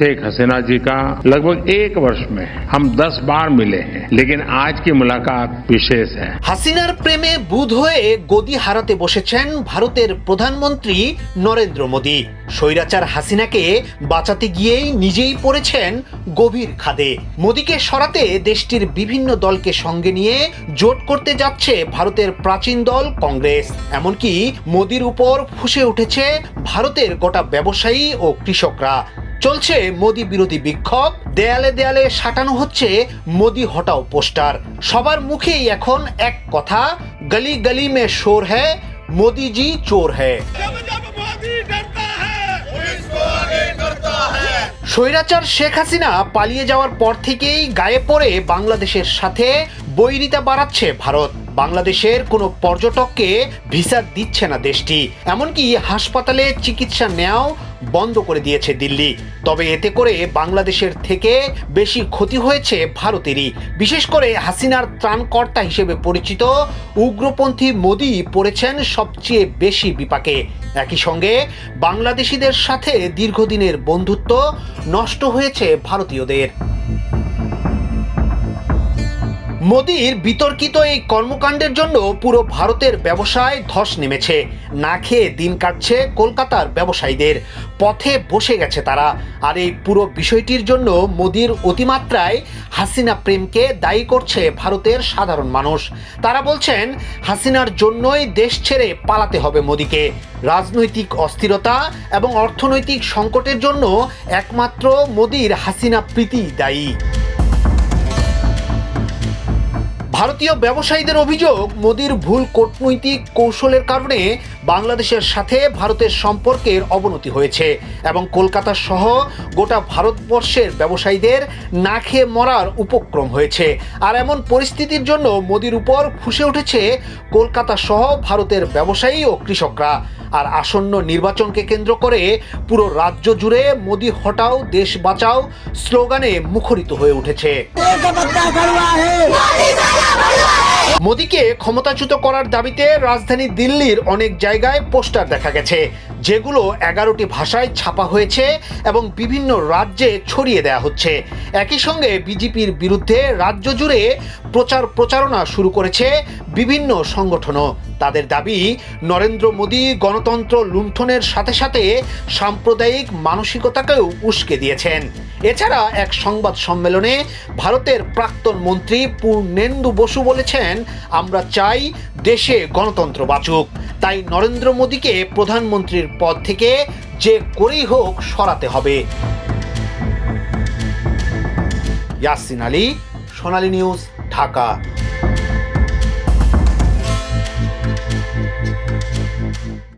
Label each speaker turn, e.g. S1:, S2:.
S1: शेख हसीना जी का लगभग एक वर्ष में हम दस बार मिले हैं लेकिन आज की मुलाकात विशेष है
S2: হাসিনার প্রেমে বুধ হয়ে গদি হারাতে বসেছেন ভারতের প্রধানমন্ত্রী নরেন্দ্র মোদী স্বৈরাচার হাসিনাকে বাঁচাতে গিয়েই নিজেই পড়েছেন গভীর খাদে মোদীকে সরাতে দেশটির বিভিন্ন দলকে সঙ্গে নিয়ে জোট করতে যাচ্ছে ভারতের প্রাচীন দল কংগ্রেস এমনকি মোদীর উপর ফুসে উঠেছে ভারতের গোটা ব্যবসায়ী ও কৃষকরা চলছে মোদি বিরোধী বিক্ষোভ দেয়ালে দেয়ালে সাটানো হচ্ছে মোদি হটাও পোস্টার সবার মুখেই এখন এক কথা গলি গলি মে শোর হ্যায় মোদিজি চোর হ্যায়
S3: जब जब मोदी डरता है पुलिस को आगे करता है
S2: স্বৈরাচার শেখ হাসিনা পালিয়ে যাওয়ার পর থেকেই গায়ে পড়ে বাংলাদেশের সাথে বৈরিতা বাড়াচ্ছে ভারত বাংলাদেশের কোনো পর্যটককে ভিসা দিচ্ছে না দেশটি এমনকি হাসপাতালে চিকিৎসা নেওয়াও বন্ধ করে দিয়েছে দিল্লি। তবে এতে করে বাংলাদেশের থেকে বেশি ক্ষতি হয়েছে ভারতেরই। বিশেষ করে হাসিনার ত্রাণকর্তা হিসেবে পরিচিত উগ্রপন্থী মোদি পড়েছেন সবচেয়ে বেশি বিপাকে। একই সঙ্গে বাংলাদেশিদের সাথে দীর্ঘদিনের বন্ধুত্ব নষ্ট হয়েছে ভারতীয়দের। মোদির বিতর্কিত এই কর্মকাণ্ডের জন্য পুরো ভারতের ব্যবসায় ধস নেমেছে। না খেয়ে দিন কাটছে কলকাতার ব্যবসায়ীদের। পথে বসে গেছে তারা। আর এই পুরো বিষয়টির জন্য মোদির অতিমাত্রায় হাসিনা প্রেমকে দায়ী করছে ভারতের সাধারণ মানুষ। তারা বলছেন, হাসিনার জন্যই দেশ ছেড়ে পালাতে হবে মোদিকে। রাজনৈতিক অস্থিরতা এবং অর্থনৈতিক সংকটের জন্য একমাত্র মোদির হাসিনা প্রীতি দায়ী। ভারতীয় ব্যবসায়ীদের অভিযোগ, মোদির ভুল কূটনৈতিক কৌশলের কারণে বাংলাদেশের সাথে ভারতের সম্পর্কের অবনতি হয়েছে এবং কলকাতা সহ গোটা ভারতবর্ষের ব্যবসায়ীদের না খেয়ে মরার উপক্রম হয়েছে। আর এমন পরিস্থিতির জন্য মোদির উপর ফুসে উঠেছে কলকাতা সহ ভারতের ব্যবসায়ী ও কৃষকরা। আর আসন্ন নির্বাচনকে কেন্দ্র করে পুরো রাজ্য জুড়ে মোদি হটাও, দেশ বাঁচাও স্লোগানে মুখরিত হয়ে উঠেছে। মোদিকে ক্ষমতাচ্যুত করার দাবিতে রাজধানী দিল্লির অনেক জায়গায় পোস্টার দেখা গেছে। যেগুলো এগারোটি ভাষায় ছাপা হয়েছে এবং বিভিন্ন রাজ্যে ছড়িয়ে দেওয়া হচ্ছে। একই সঙ্গে বিজেপির বিরুদ্ধে রাজ্য জুড়ে প্রচার প্রচারণা শুরু করেছে বিভিন্ন সংগঠনও। তাদের দাবি, নরেন্দ্র মোদী গণতন্ত্র লুণ্ঠনের সাথে সাথে সাম্প্রদায়িক মানসিকতাকেও উস্কে দিয়েছেন। এছাড়া এক সংবাদ সম্মেলনে ভারতের প্রাক্তন মন্ত্রী পূর্ণেন্দু বসু বলেছেন, আমরা চাই দেশে গণতন্ত্র বাঁচুক। তাই নরেন্দ্র মোদীকে প্রধানমন্ত্রীর পদ থেকে যে করেই হোক সরাতে হবে। ইয়াসিন আলী, সোনালী নিউজ, ঢাকা।